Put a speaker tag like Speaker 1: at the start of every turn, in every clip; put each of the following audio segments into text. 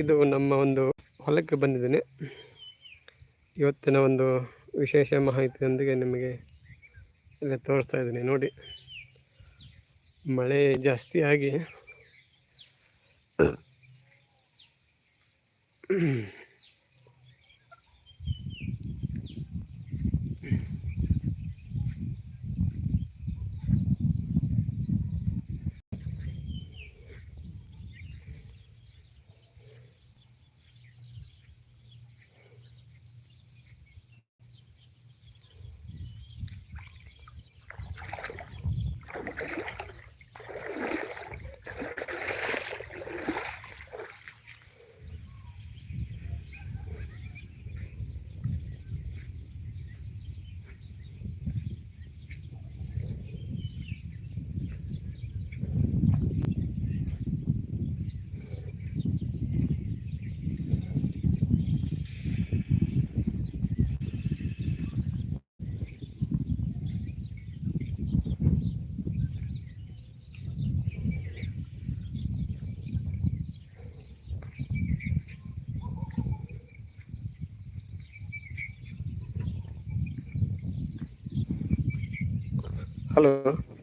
Speaker 1: ಇದು ನಮ್ಮ ಒಂದು ಹೊಲಕ್ಕೆ ಬಂದಿದ್ದೇನೆ. ಇವತ್ತಿನ ಒಂದು ವಿಶೇಷ ಮಾಹಿತಿಯೊಂದಿಗೆ ನಿಮಗೆ ಇಲ್ಲಿ ತೋರಿಸ್ತಾ ಇದ್ದೀನಿ. ನೋಡಿ, ಮಳೆ ಜಾಸ್ತಿ ಆಗಿ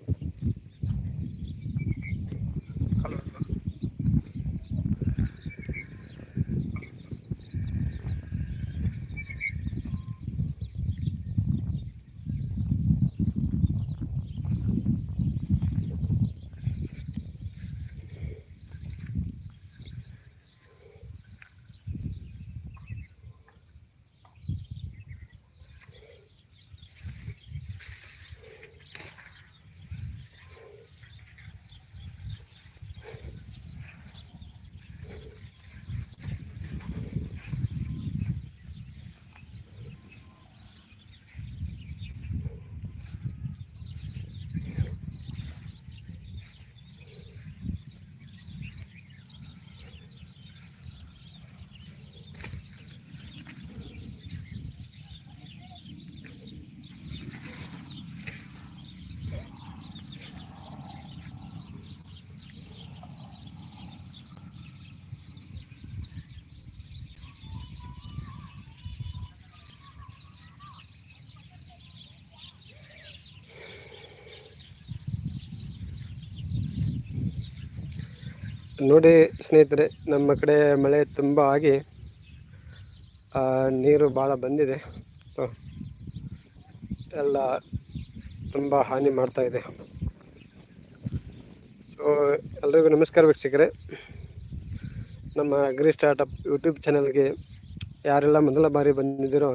Speaker 1: ನೋಡಿ ಸ್ನೇಹಿತರೆ, ನಮ್ಮ ಕಡೆ ಮಳೆ ತುಂಬ ಆಗಿ ನೀರು ಭಾಳ ಬಂದಿದೆ. ಸೊ, ಎಲ್ಲ ತುಂಬ ಹಾನಿ ಮಾಡ್ತಾಯಿದೆ ಸೊ, ಎಲ್ರಿಗೂ ನಮಸ್ಕಾರ ವೀಕ್ಷಕರೇ. ನಮ್ಮ ಅಗ್ರಿ ಸ್ಟಾರ್ಟಪ್ ಯೂಟ್ಯೂಬ್ ಚಾನಲ್ಗೆ ಯಾರೆಲ್ಲ ಮೊದಲ ಬಾರಿ ಬಂದಿದ್ದೀರೋ,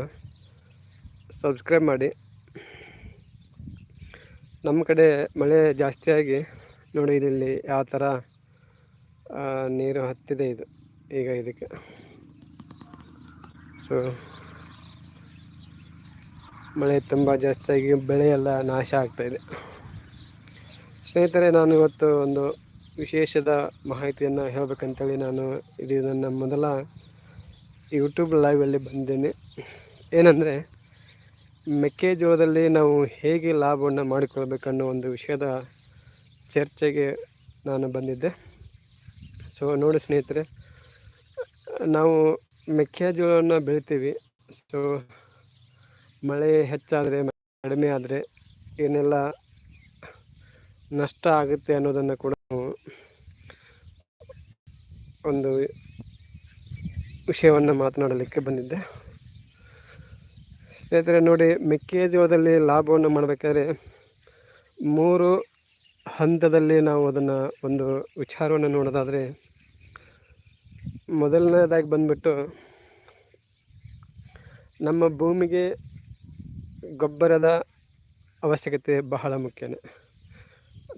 Speaker 1: ಸಬ್ಸ್ಕ್ರೈಬ್ ಮಾಡಿ. ನಮ್ಮ ಕಡೆ ಮಳೆ ಜಾಸ್ತಿಯಾಗಿ, ನೋಡಿ ಇಲ್ಲಿ ಯಾವ ಥರ ನೀರು ಹತ್ತಿದೆ ಇದು. ಈಗ ಇದಕ್ಕೆ. ಸೊ ಮಳೆ ತುಂಬ ಜಾಸ್ತಿಯಾಗಿ ಬೆಳೆ ಎಲ್ಲ ನಾಶ ಆಗ್ತಾಯಿದೆ ಸ್ನೇಹಿತರೆ, ನಾನು ಇವತ್ತು ಒಂದು ವಿಶೇಷದ ಮಾಹಿತಿಯನ್ನು ಹೇಳಬೇಕಂತೇಳಿ ನಾನು ಇದು ನನ್ನ ಮೊದಲ ಯೂಟ್ಯೂಬ್ ಲೈವಲ್ಲಿ ಬಂದೇನೆ ಏನಂದರೆ, ಮೆಕ್ಕೆಜೋಳದಲ್ಲಿ ನಾವು ಹೇಗೆ ಲಾಭವನ್ನು ಮಾಡಿಕೊಳ್ಬೇಕನ್ನೋ ಒಂದು ವಿಷಯದ ಚರ್ಚೆಗೆ ನಾನು ಬಂದಿದ್ದೆ. ಸೊ ನೋಡಿ ಸ್ನೇಹಿತರೆ, ನಾವು ಮೆಕ್ಕೆಜೋಳವನ್ನು ಬೆಳಿತೀವಿ. ಸೊ ಮಳೆ ಹೆಚ್ಚಾದರೆ ಕಡಿಮೆ ಆದರೆ ಏನೆಲ್ಲ ನಷ್ಟ ಆಗುತ್ತೆ ಅನ್ನೋದನ್ನು ಕೂಡ ನಾವು ಒಂದು ವಿಷಯವನ್ನು ಮಾತನಾಡಲಿಕ್ಕೆ ಬಂದಿದ್ದೆ. ಸ್ನೇಹಿತರೆ, ನೋಡಿ ಮೆಕ್ಕೆಜೋಳದಲ್ಲಿ ಲಾಭವನ್ನು ಮಾಡಬೇಕಾದ್ರೆ ಮೂರು ಹಂತದಲ್ಲಿ ನಾವು ಅದನ್ನು ಒಂದು ವಿಚಾರವನ್ನು ನೋಡೋದಾದರೆ ಮೊದಲನೇದಾಗಿ ಬಂದ್ಬಿಟ್ಟು ನಮ್ಮ ಭೂಮಿಗೆ ಗೊಬ್ಬರದ ಅವಶ್ಯಕತೆ ಬಹಳ ಮುಖ್ಯನೇ.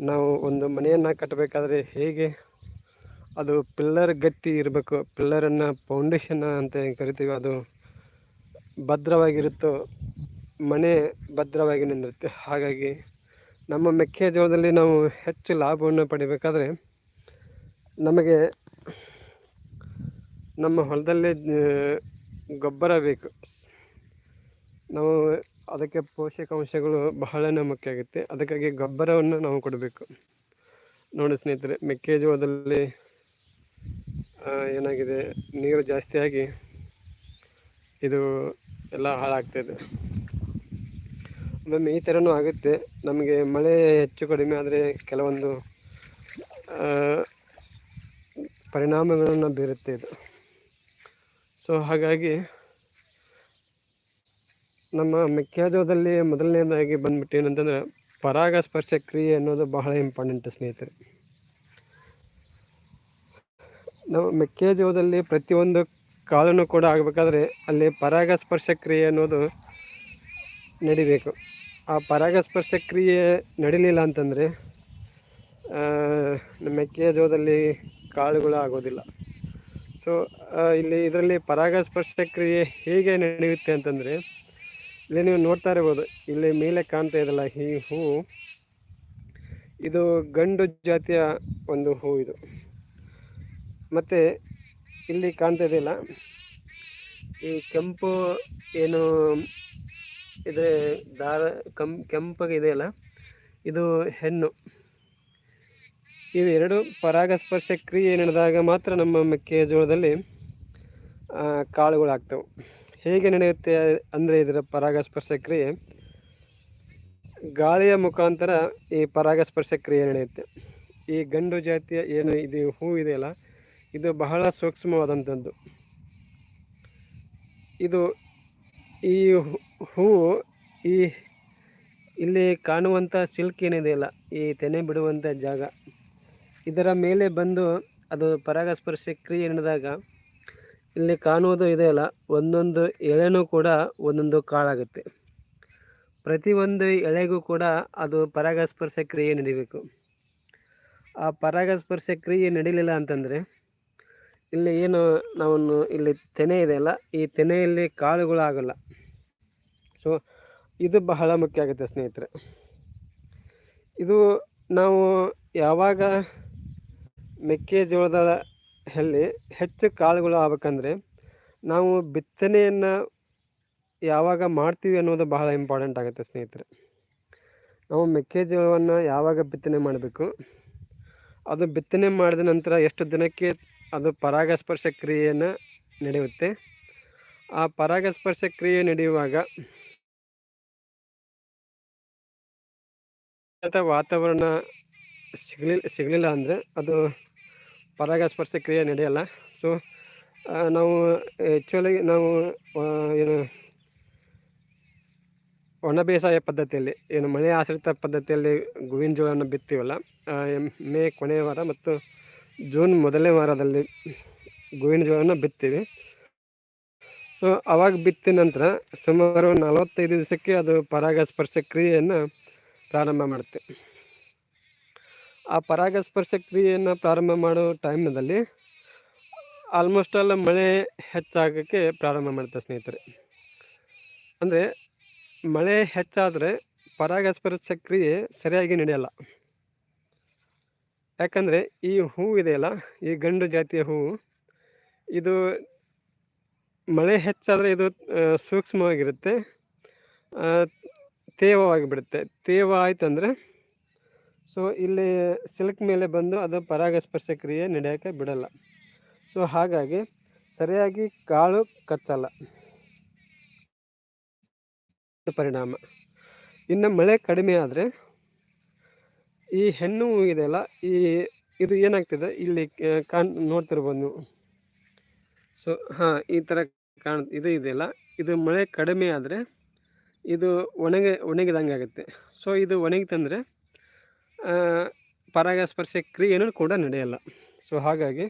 Speaker 1: ನಾವು ಒಂದು ಮನೆಯನ್ನು ಕಟ್ಟಬೇಕಾದ್ರೆ ಹೇಗೆ? ಅದು ಪಿಲ್ಲರ್ ಗಟ್ಟಿ ಇರಬೇಕು. ಪಿಲ್ಲರನ್ನು ಫೌಂಡೇಶನ್ ಅಂತ ಏನು ಕರಿತೀವಿ ಅದು ಭದ್ರವಾಗಿರುತ್ತೋ, ಮನೆ ಭದ್ರವಾಗಿ ನಿಂದಿರುತ್ತೆ. ಹಾಗಾಗಿ ನಮ್ಮ ಮೆಕ್ಕೆಜೋಳದಲ್ಲಿ ನಾವು ಹೆಚ್ಚು ಲಾಭವನ್ನು ಪಡಿಬೇಕಾದ್ರೆ ನಮಗೆ ನಮ್ಮ ಹೊಲದಲ್ಲೇ ಗೊಬ್ಬರ ಬೇಕು. ನಾವು ಅದಕ್ಕೆ ಪೋಷಕಾಂಶಗಳು ಬಹಳನೇ ಮುಖ್ಯ ಆಗುತ್ತೆ. ಅದಕ್ಕಾಗಿ ಗೊಬ್ಬರವನ್ನು ನಾವು ಕೊಡಬೇಕು. ನೋಡಿ ಸ್ನೇಹಿತರೆ, ಮೆಕ್ಕೆಜೋಳದಲ್ಲಿ ಏನಾಗಿದೆ, ನೀರು ಜಾಸ್ತಿಯಾಗಿ ಇದು ಎಲ್ಲ ಹಾಳಾಗ್ತಾಯಿದೆ ಒಮ್ಮೊಮ್ಮೆ ಈ ಥರನೂ ಆಗುತ್ತೆ. ನಮಗೆ ಮಳೆ ಹೆಚ್ಚು ಕಡಿಮೆ ಆದರೆ ಕೆಲವೊಂದು ಪರಿಣಾಮಗಳನ್ನು ಬೀರುತ್ತೆ ಇದು. ಸೊ ಹಾಗಾಗಿ ನಮ್ಮ ಮೆಕ್ಕೆಜೋದಲ್ಲಿ ಮೊದಲನೇದಾಗಿ ಬಂದ್ಬಿಟ್ಟು ಏನಂತಂದರೆ ಪರಾಗಸ್ಪರ್ಶ ಕ್ರಿಯೆ ಅನ್ನೋದು ಬಹಳ ಇಂಪಾರ್ಟೆಂಟ್ ಸ್ನೇಹಿತರೆ. ನಾವು ಮೆಕ್ಕೆಜೋಳದಲ್ಲಿ ಪ್ರತಿಯೊಂದು ಕಾಳನ್ನು ಕೂಡ ಆಗಬೇಕಾದ್ರೆ ಅಲ್ಲಿ ಪರಾಗಸ್ಪರ್ಶ ಕ್ರಿಯೆ ಅನ್ನೋದು ನಡಿಬೇಕು. ಆ ಪರಾಗಸ್ಪರ್ಶ ಕ್ರಿಯೆ ನಡಿಲಿಲ್ಲ ಅಂತಂದರೆ ಮೆಕ್ಕೆಜೋಳದಲ್ಲಿ ಕಾಳುಗಳು ಆಗೋದಿಲ್ಲ. ಸೊ ಇಲ್ಲಿ ಇದರಲ್ಲಿ ಪರಾಗಸ್ಪರ್ಶ ಕ್ರಿಯೆ ಹೇಗೆ ನಡೆಯುತ್ತೆ ಅಂತಂದರೆ, ಇಲ್ಲಿ ನೀವು ನೋಡ್ತಾ ಇರ್ಬೋದು, ಇಲ್ಲಿ ಮೇಲೆ ಕಾಣ್ತಾ ಇದಲ್ಲ ಈ ಹೂವು ಇದು ಗಂಡು ಜಾತಿಯ ಒಂದು ಹೂ ಇದು. ಮತ್ತು ಇಲ್ಲಿ ಕಾಣ್ತಾ ಇದೆಯಲ್ಲ, ಈ ಕೆಂಪು ಏನು ಇದೆ ದಾರ, ಕಂ, ಕೆಂಪಗೆ ಇದೆಯಲ್ಲ, ಇದು ಹೆಣ್ಣು. ಇವೆರಡು ಪರಾಗಸ್ಪರ್ಶ ಕ್ರಿಯೆ ನಡೆದಾಗ ಮಾತ್ರ ನಮ್ಮ ಮೆಕ್ಕೆಜೋಳದಲ್ಲಿ ಕಾಳುಗಳಾಗ್ತವೆ. ಹೇಗೆ ನಡೆಯುತ್ತೆ ಅಂದರೆ ಇದರ ಪರಾಗಸ್ಪರ್ಶ ಕ್ರಿಯೆ, ಗಾಳಿಯ ಮುಖಾಂತರ ಈ ಪರಾಗಸ್ಪರ್ಶ ಕ್ರಿಯೆ ನಡೆಯುತ್ತೆ. ಈ ಗಂಡು ಜಾತಿಯ ಏನು ಇದು, ಹೂ ಇದೆಯಲ್ಲ, ಇದು ಬಹಳ ಸೂಕ್ಷ್ಮವಾದಂಥದ್ದು. ಇದು ಈ ಹೂವು ಈ ಇಲ್ಲಿ ಕಾಣುವಂಥ ಸಿಲ್ಕ್ ಏನಿದೆಯಲ್ಲ, ಈ ತೆನೆ ಬಿಡುವಂಥ ಜಾಗ. ಇದರ ಮೇಲೆ ಬಂದು ಅದು ಪರಾಗಸ್ಪರ್ಶ ಕ್ರಿಯೆ ನಡೆದಾಗ ಇಲ್ಲಿ ಕಾಣುವುದು ಇದೆಯಲ್ಲ ಒಂದೊಂದು ಎಳೆನೂ ಕೂಡ ಒಂದೊಂದು ಕಾಳಾಗುತ್ತೆ. ಪ್ರತಿಯೊಂದು ಎಳೆಗೂ ಕೂಡ ಅದು ಪರಾಗಸ್ಪರ್ಶ ಕ್ರಿಯೆ ನಡಿಬೇಕು. ಆ ಪರಾಗಸ್ಪರ್ಶ ಕ್ರಿಯೆ ನಡೀಲಿಲ್ಲ ಅಂತಂದರೆ ಇಲ್ಲಿ ಏನು ನಾವು ಇಲ್ಲಿ ತೆನೆ ಇದೆಯಲ್ಲ ಈ ತೆನೆಯಲ್ಲಿ ಕಾಳುಗಳು ಆಗಲ್ಲ. ಸೊ ಇದು ಬಹಳ ಮುಖ್ಯ ಆಗುತ್ತೆ ಸ್ನೇಹಿತರೆ. ಇದು ನಾವು ಯಾವಾಗ ಮೆಕ್ಕೆಜೋಳದ ಅಲ್ಲಿ ಹೆಚ್ಚು ಕಾಳುಗಳು ಆಗ್ಬೇಕಂದ್ರೆ ನಾವು ಬಿತ್ತನೆಯನ್ನು ಯಾವಾಗ ಮಾಡ್ತೀವಿ ಅನ್ನೋದು ಬಹಳ ಇಂಪಾರ್ಟೆಂಟ್ ಆಗುತ್ತೆ ಸ್ನೇಹಿತರೆ. ನಾವು ಮೆಕ್ಕೆಜೋಳವನ್ನು ಯಾವಾಗ ಬಿತ್ತನೆ ಮಾಡಬೇಕು? ಅದು ಬಿತ್ತನೆ ಮಾಡಿದ ನಂತರ ಎಷ್ಟು ದಿನಕ್ಕೆ ಅದು ಪರಾಗಸ್ಪರ್ಶ ಕ್ರಿಯೆಯನ್ನು ನಡೆಯುತ್ತೆ? ಆ ಪರಾಗಸ್ಪರ್ಶ ಕ್ರಿಯೆ ನಡೆಯುವಾಗ ವಾತಾವರಣ ಸಿಗಲಿಲ್ಲ ಸಿಗಲಿಲ್ಲ ಅಂದರೆ ಅದು ಪರಾಗಸ್ಪರ್ಶ ಕ್ರಿಯೆ ನಡೆಯಲ್ಲ. ಸೊ ನಾವು ಆ್ಯಕ್ಚುಲಿ ನಾವು ಏನು, ಒಣ ಬೇಸಾಯ ಪದ್ಧತಿಯಲ್ಲಿ, ಏನು ಮಳೆ ಆಶ್ರಿತ ಪದ್ಧತಿಯಲ್ಲಿ ಗುವಿನ ಜೋಳವನ್ನು ಬಿತ್ತೀವಲ್ಲ ಮೇ ಕೊನೆಯ ವಾರ ಮತ್ತು ಜೂನ್ ಮೊದಲನೇ ವಾರದಲ್ಲಿ ಗುವಿನ ಜೋಳವನ್ನು ಬಿತ್ತೀವಿ. ಸೊ ಅವಾಗ ಬಿತ್ತಿದ ನಂತರ ಸುಮಾರು ನಲವತ್ತೈದು ದಿವಸಕ್ಕೆ ಅದು ಪರಾಗಸ್ಪರ್ಶ ಕ್ರಿಯೆಯನ್ನು ಪ್ರಾರಂಭ ಮಾಡುತ್ತೆ ಆ ಪರಾಗಸ್ಪರ್ಶ ಕ್ರಿಯೆಯನ್ನು ಪ್ರಾರಂಭ ಮಾಡೋ ಟೈಮ್ನಲ್ಲಿ ಆಲ್ಮೋಸ್ಟ್ ಆಲ್ ಮಳೆ ಹೆಚ್ಚಾಗೋಕ್ಕೆ ಪ್ರಾರಂಭ ಮಾಡುತ್ತೆ ಸ್ನೇಹಿತರೆ. ಅಂದರೆ ಮಳೆ ಹೆಚ್ಚಾದರೆ ಪರಾಗಸ್ಪರ್ಶ ಕ್ರಿಯೆ ಸರಿಯಾಗಿ ನಡೆಯಲ್ಲ. ಯಾಕಂದರೆ ಈ ಹೂವು ಇದೆಯಲ್ಲ ಈ ಗಂಡು ಜಾತಿಯ ಹೂವು ಇದು ಮಳೆ ಹೆಚ್ಚಾದರೆ ಇದು ಸೂಕ್ಷ್ಮವಾಗಿರುತ್ತೆ ತೇವವಾಗಿ ಬಿಡುತ್ತೆ ತೇವ ಆಯ್ತಂದರೆ ಸೊ ಇಲ್ಲಿ ಸಿಲ್ಕ್ ಮೇಲೆ ಬಂದು ಅದು ಪರಾಗಸ್ಪರ್ಶ ಕ್ರಿಯೆ ನಡೆಯೋಕ್ಕೆ ಬಿಡಲ್ಲ. ಸೊ ಹಾಗಾಗಿ ಸರಿಯಾಗಿ ಕಾಳು ಕಚ್ಚಲ್ಲ. ಪರಿಣಾಮ. ಇನ್ನು ಮಳೆ ಕಡಿಮೆ ಆದರೆ ಈ ಹೆಣ್ಣು ಇದೆಯಲ್ಲ, ಈ ಇದು ಏನಾಗ್ತದೆ? ಇಲ್ಲಿ ಕಾಣ್, ನೋಡ್ತಿರ್ಬೋದು ಸೊ ಹಾಂ, ಈ ಥರ ಕಾಣ್, ಇದು ಇದೆಯಲ್ಲ, ಇದು ಮಳೆ ಕಡಿಮೆ ಆದರೆ ಇದು ಒಣಗಿ, ಒಣಗಿದಂಗೆ ಆಗುತ್ತೆ. ಸೊ ಇದು ಒಣಗಿತಂದರೆ ಪರಾಗಸ್ಪರ್ಶ ಕ್ರಿಯೆಯೂ ಕೂಡ ನಡೆಯಲ್ಲ. ಸೊ ಹಾಗಾಗಿ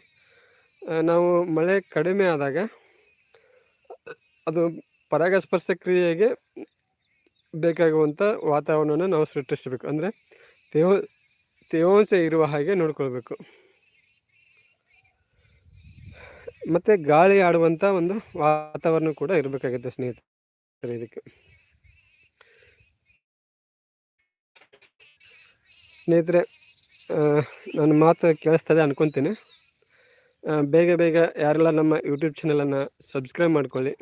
Speaker 1: ನಾವು ಮಳೆ ಕಡಿಮೆ ಆದಾಗ, ಅದು ಪರಾಗಸ್ಪರ್ಶ ಕ್ರಿಯೆಗೆ ಬೇಕಾಗುವಂಥ ವಾತಾವರಣವನ್ನು ನಾವು ಸೃಷ್ಟಿಸಬೇಕು. ಅಂದರೆ ತೇವ, ತೇವಾಂಶ ಇರುವ ಹಾಗೆ ನೋಡ್ಕೊಳ್ಬೇಕು. ಮತ್ತು ಗಾಳಿ ಆಡುವಂಥ ಒಂದು ವಾತಾವರಣ ಕೂಡ ಇರಬೇಕಾಗುತ್ತೆ ಸ್ನೇಹಿತರೆ, ಇದಕ್ಕೆ. ಸ್ನೇಹಿತರೆ ನನ್ನ ಮಾತು ಕೇಳಿಸ್ತದೆ ಅಂದ್ಕೊತೀನಿ ಬೇಗ ಬೇಗ ಯಾರೆಲ್ಲ ನಮ್ಮ ಯೂಟ್ಯೂಬ್ ಚಾನಲನ್ನು ಸಬ್ಸ್ಕ್ರೈಬ್ ಮಾಡ್ಕೊಳ್ಳಿ.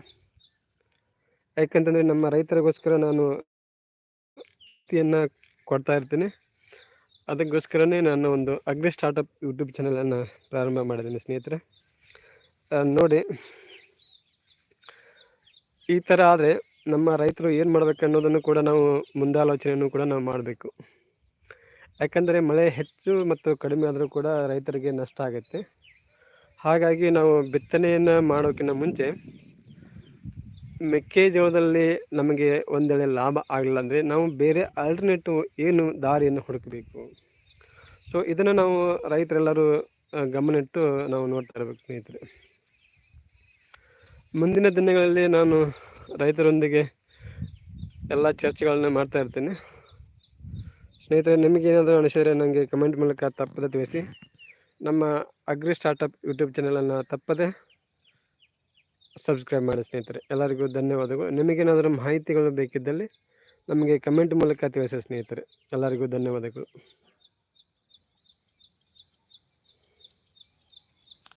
Speaker 1: ಯಾಕಂತಂದರೆ ನಮ್ಮ ರೈತರಿಗೋಸ್ಕರ ನಾನು ಕೊಡ್ತಾ ಇರ್ತೀನಿ. ಅದಕ್ಕೋಸ್ಕರನೇ ನಾನು ಒಂದು ಅಗ್ರಿ ಸ್ಟಾರ್ಟಪ್ ಯೂಟ್ಯೂಬ್ ಚಾನಲನ್ನು ಪ್ರಾರಂಭ ಮಾಡಿದ್ದೀನಿ ಸ್ನೇಹಿತರೆ. ನೋಡಿ, ಈ ಥರ ಆದರೆ ನಮ್ಮ ರೈತರು ಏನು ಮಾಡಬೇಕು ಅನ್ನೋದನ್ನು ಕೂಡ ನಾವು ಮುಂದಾಲೋಚನೆಯನ್ನು ಕೂಡ ನಾವು ಮಾಡಬೇಕು. ಯಾಕಂದರೆ ಮಳೆ ಹೆಚ್ಚು ಮತ್ತು ಕಡಿಮೆ ಆದರೂ ಕೂಡ ರೈತರಿಗೆ ನಷ್ಟ ಆಗುತ್ತೆ. ಹಾಗಾಗಿ ನಾವು ಬಿತ್ತನೆಯನ್ನು ಮಾಡೋಕ್ಕಿಂತ ಮುಂಚೆ ಮೆಕ್ಕೆಜೋಳದಲ್ಲಿ ನಮಗೆ ಒಂದೆಳೆ ಲಾಭ ಆಗಲಿಲ್ಲ ಅಂದರೆ ನಾವು ಬೇರೆ ಆಲ್ಟರ್ನೇಟಿವ್ ಏನು ದಾರಿಯನ್ನು ಹುಡುಕಬೇಕು. ಸೊ ಇದನ್ನು ನಾವು ರೈತರೆಲ್ಲರೂ ಗಮನ ಗಮನಿಟ್ಟು ನಾವು ನೋಡ್ತಾ ಇರಬೇಕು ಸ್ನೇಹಿತರೆ. ಮುಂದಿನ ದಿನಗಳಲ್ಲಿ ನಾನು ರೈತರೊಂದಿಗೆ ಎಲ್ಲ ಚರ್ಚೆಗಳನ್ನ ಮಾಡ್ತಾ ಇರ್ತೀನಿ. ಸ್ನೇಹಿತರೆ, ನಿಮಗೇನಾದರೂ ಅನಿಸಿದರೆ ನನಗೆ ಕಮೆಂಟ್ ಮೂಲಕ ತಪ್ಪದೆ ತಿಳಿಸಿ. ನಮ್ಮ ಅಗ್ರಿ ಸ್ಟಾರ್ಟಪ್ ಯೂಟ್ಯೂಬ್ ಚಾನಲನ್ನು ತಪ್ಪದೆ ಸಬ್ಸ್ಕ್ರೈಬ್ ಮಾಡಿ ಸ್ನೇಹಿತರೆ. ಎಲ್ಲರಿಗೂ ಧನ್ಯವಾದಗಳು. ನಿಮಗೇನಾದರೂ ಮಾಹಿತಿಗಳು ಬೇಕಿದ್ದಲ್ಲಿ ನಮಗೆ ಕಮೆಂಟ್ ಮೂಲಕ ತಿಳಿಸಿ ಸ್ನೇಹಿತರೆ. ಎಲ್ಲರಿಗೂ ಧನ್ಯವಾದಗಳು.